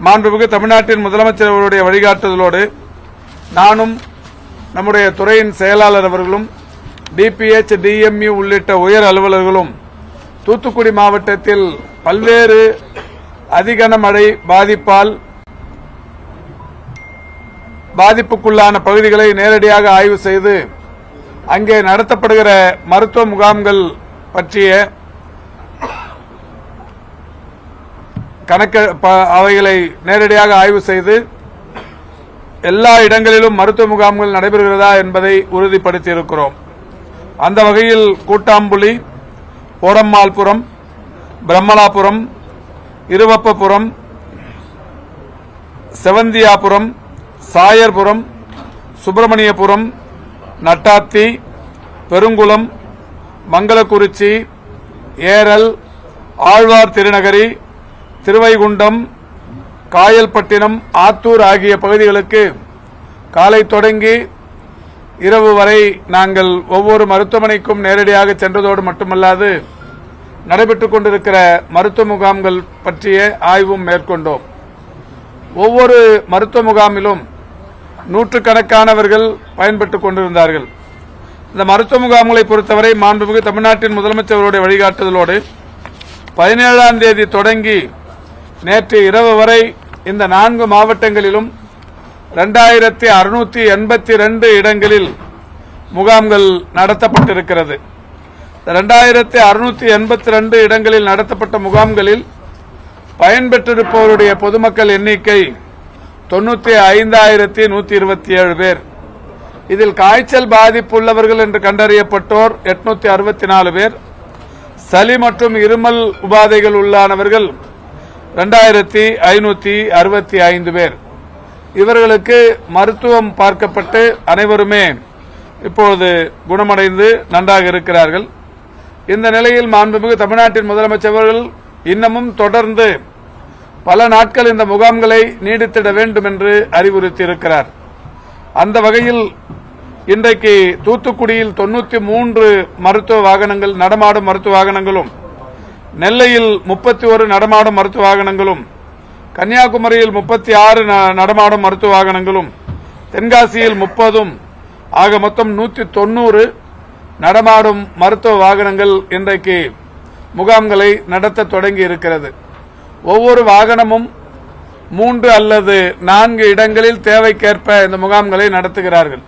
மாண்புமிகு தமிழ்நாட்டின் முதலமைச்சர் அவருடைய வழிகாட்டுதலோடு நானும் நம்முடைய துறையின் செயலாளர் அவர்களும் டிபிஎச் டிஎம்யூ உள்ளிட்ட உயர் அலுவலர்களும் தூத்துக்குடி மாவட்டத்தில் பல்வேறு அதிகன மழை பாதிப்பால் பாதிப்புக்குள்ளான பகுதிகளை நேரடியாக ஆய்வு செய்து அங்கே நடத்தப்படுகிற மருத்துவ முகாம்கள் பற்றிய கணக்கு ப- அவைகளை நேரடியாக ஆய்வு செய்து எல்லா இடங்களிலும் மருத்துவ முகாம்கள் நடைபெறுகிறதா என்பதை உறுதிப்படுத்தி இருக்கிறோம் அந்த வகையில் கூட்டாம்புலி ஓடம்மாள்புரம் பிரம்மலாபுரம் இருவப்பபுரம் செவந்தியாபுரம் சாயர்புரம் சுப்பிரமணியபுரம் நட்டாத்தி பெருங்குளம் மங்களக்குறிச்சி ஏரல் ஆழ்வார் திருநகரி திருவைகுண்டம் காயல்பட்டினம் ஆத்தூர் ஆகிய பகுதிகளுக்கு காலை தொடங்கி இரவு வரை நாங்கள் ஒவ்வொரு மருத்துவமனைக்கும் நேரடியாக சென்றதோடு மட்டுமல்லாது நடைபெற்றுக் கொண்டிருக்கிற மருத்துவ முகாம்கள் பற்றிய ஆய்வும் மேற்கொண்டோம். ஒவ்வொரு மருத்துவ முகாமிலும் நூற்றுக்கணக்கானவர்கள் பயன்பட்டுக் கொண்டிருந்தார்கள். இந்த மருத்துவ முகாம்களை பொறுத்தவரை மாண்புமிகு தமிழ்நாட்டின் முதலமைச்சர்களுடைய வழிகாட்டுதலோடு பதினேழாம் தேதி தொடங்கி நேற்று இரவு வரை இந்த நான்கு மாவட்டங்களிலும் ரெண்டாயிரத்தி அறுநூத்தி எண்பத்தி ரெண்டு இடங்களில் முகாம்கள் நடத்தப்பட்டிருக்கிறது. ரெண்டாயிரத்தி அறுநூத்தி எண்பத்தி ரெண்டு இடங்களில் நடத்தப்பட்ட முகாம்களில் பயன்பெற்றிருப்பவருடைய பொதுமக்கள் எண்ணிக்கை தொண்ணூற்றி ஐந்தாயிரத்தி நூத்தி இருபத்தி ஏழு பேர். இதில் காய்ச்சல் பாதிப்பு உள்ளவர்கள் என்று கண்டறியப்பட்டோர் எட்நூத்தி அறுபத்தி நாலு பேர். சளி மற்றும் இருமல் உபாதைகள் உள்ளானவர்கள் ரெண்டாயிரத்தி ஐநூத்தி அறுபத்தி ஐந்து பேர். இவர்களுக்கு மருத்துவம் பார்க்கப்பட்டு அனைவருமே இப்பொழுது குணமடைந்து நன்றாக இருக்கிறார்கள். இந்த நிலையில் மாண்புமிகு தமிழ்நாட்டின் முதலமைச்சர் அவர்கள் இன்னமும் தொடர்ந்து பல நாட்கள் இந்த முகாம்களை நீடித்திட வேண்டும் என்று அறிவுறுத்தியிருக்கிறார். அந்த வகையில் இன்றைக்கு தூத்துக்குடியில் தொண்ணூத்தி மூன்று மருத்துவ வாகனங்கள் நடமாடும் மருத்துவ வாகனங்களும் நெல்லையில் முப்பத்தி ஒரு நடமாடும் மருத்துவ வாகனங்களும் கன்னியாகுமரியில் முப்பத்தி ஆறு நடமாடும் மருத்துவ வாகனங்களும் தென்காசியில் முப்பதும் ஆக மொத்தம் நூற்றி தொண்ணூறு நடமாடும் மருத்துவ வாகனங்கள் இன்றைக்கு முகாம்களை நடத்த தொடங்கி இருக்கிறது ஒவ்வொரு வாகனமும் மூன்று அல்லது நான்கு இடங்களில் தேவைக்கேற்ப இந்த முகாம்களை நடத்துகிறார்கள்.